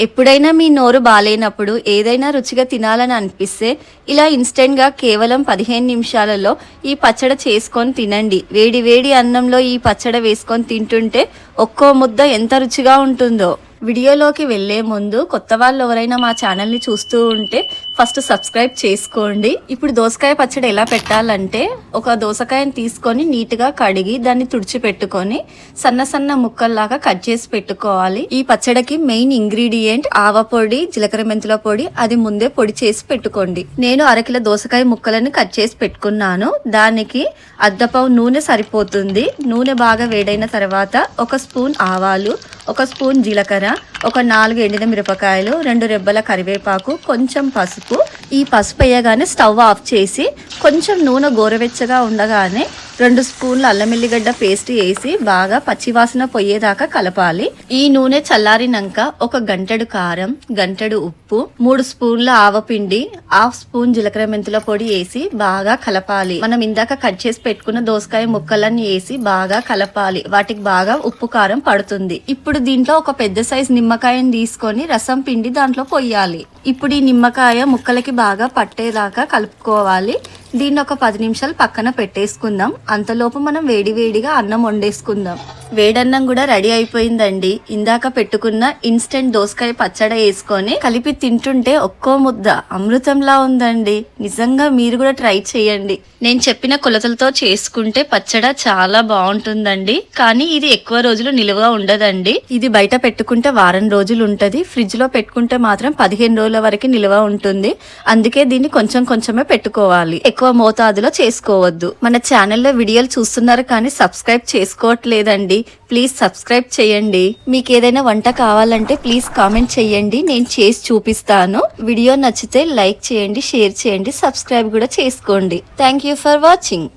ఎప్పుడైనా మీ నోరు బాలేనప్పుడు ఏదైనా రుచిగా తినాలని అనిపిస్తే ఇలా ఇన్స్టెంట్గా కేవలం పదిహేను నిమిషాలలో ఈ పచ్చడి చేసుకొని తినండి. వేడి వేడి అన్నంలో ఈ పచ్చడి వేసుకొని తింటుంటే ఒక్కో ముద్ద ఎంత రుచిగా ఉంటుందో. వీడియోలోకి వెళ్ళే ముందు కొత్త వాళ్ళు ఎవరైనా మా ఛానల్ని చూస్తూ ఉంటే ఫస్ట్ సబ్స్క్రైబ్ చేసుకోండి. ఇప్పుడు దోసకాయ పచ్చడి ఎలా పెట్టాలంటే ఒక దోసకాయని తీసుకొని నీట్గా కడిగి దాన్ని తుడిచి పెట్టుకొని సన్న సన్న ముక్కల్లాగా కట్ చేసి పెట్టుకోవాలి. ఈ పచ్చడికి మెయిన్ ఇంగ్రీడియంట్ ఆవ పొడి జీలకర్ర మెంతుల పొడి అది ముందే పొడి చేసి పెట్టుకోండి. నేను అరకిలో దోసకాయ ముక్కలను కట్ చేసి పెట్టుకున్నాను. దానికి అద్దపావు నూనె సరిపోతుంది. నూనె బాగా వేడైన తర్వాత ఒక స్పూన్ ఆవాలు ఒక స్పూన్ జీలకర్ర ఒక నాలుగు ఎండిన మిరపకాయలు రెండు రెబ్బల కరివేపాకు కొంచెం పసుపు. ఈ పసుపు వేయగానే స్టవ్ ఆఫ్ చేసి కొంచెం నూనె గోరవెచ్చగా ఉండగానే రెండు స్పూన్ల అల్లం ఎల్లిగడ్డ పేస్ట్ వేసి బాగా పచ్చివాసన పోయేదాకా కలపాలి. ఈ నూనె చల్లారినాక ఒక గంటడు కారం గంటెడు ఉప్పు మూడు స్పూన్ల ఆవపిండి హాఫ్ స్పూన్ జీలకర్ర మెంతుల పొడి వేసి బాగా కలపాలి. మనం ఇందాక కట్ చేసి పెట్టుకున్న దోసకాయ ముక్కలన్నీ వేసి బాగా కలపాలి. వాటికి బాగా ఉప్పు కారం పడుతుంది. ఇప్పుడు దీంట్లో ఒక పెద్ద సైజ్ నిమ్మకాయని తీసుకొని రసం పిండి దాంట్లో పొయ్యాలి ఇప్పుడు ఈ నిమ్మకాయ ముక్కలకి బాగా పట్టేదాకా కలుపుకోవాలి. దీన్ని ఒక పది నిమిషాలు పక్కన పెట్టేసుకుందాం. అంతలోపు మనం వేడి వేడిగా అన్నం వండేసుకుందాం. వేడన్నం కూడా రెడీ అయిపోయిందండి. ఇందాక పెట్టుకున్న ఇన్స్టెంట్ దోసకాయ పచ్చడి వేసుకొని కలిపి తింటుంటే ఒక్కో ముద్ద అమృతంలా ఉందండి. నిజంగా మీరు కూడా ట్రై చేయండి. నేను చెప్పిన కొలతలతో చేసుకుంటే పచ్చడ చాలా బాగుంటుందండి. కానీ ఇది ఎక్కువ రోజులు నిలువ ఉండదండి. ఇది బయట పెట్టుకుంటే వారం రోజులు ఉంటది. ఫ్రిడ్జ్లో పెట్టుకుంటే మాత్రం పదిహేను రోజుల వరకు నిలువ ఉంటుంది. అందుకే దీన్ని కొంచెం కొంచెమే పెట్టుకోవాలి. ఎక్కువ మోతాదులో చేసుకోవద్దు. మన ఛానల్లో వీడియోలు చూస్తున్నారు కానీ సబ్స్క్రైబ్ చేసుకోవట్లేదండి. ప్లీజ్ సబ్స్క్రైబ్ చేయండి. మీకు ఏదైనా వంట కావాలంటే ప్లీజ్ కామెంట్ చేయండి. నేను చేసి చూపిస్తాను. వీడియో నచ్చితే లైక్ చేయండి షేర్ చేయండి సబ్స్క్రైబ్ కూడా చేసుకోండి. Thank you for watching.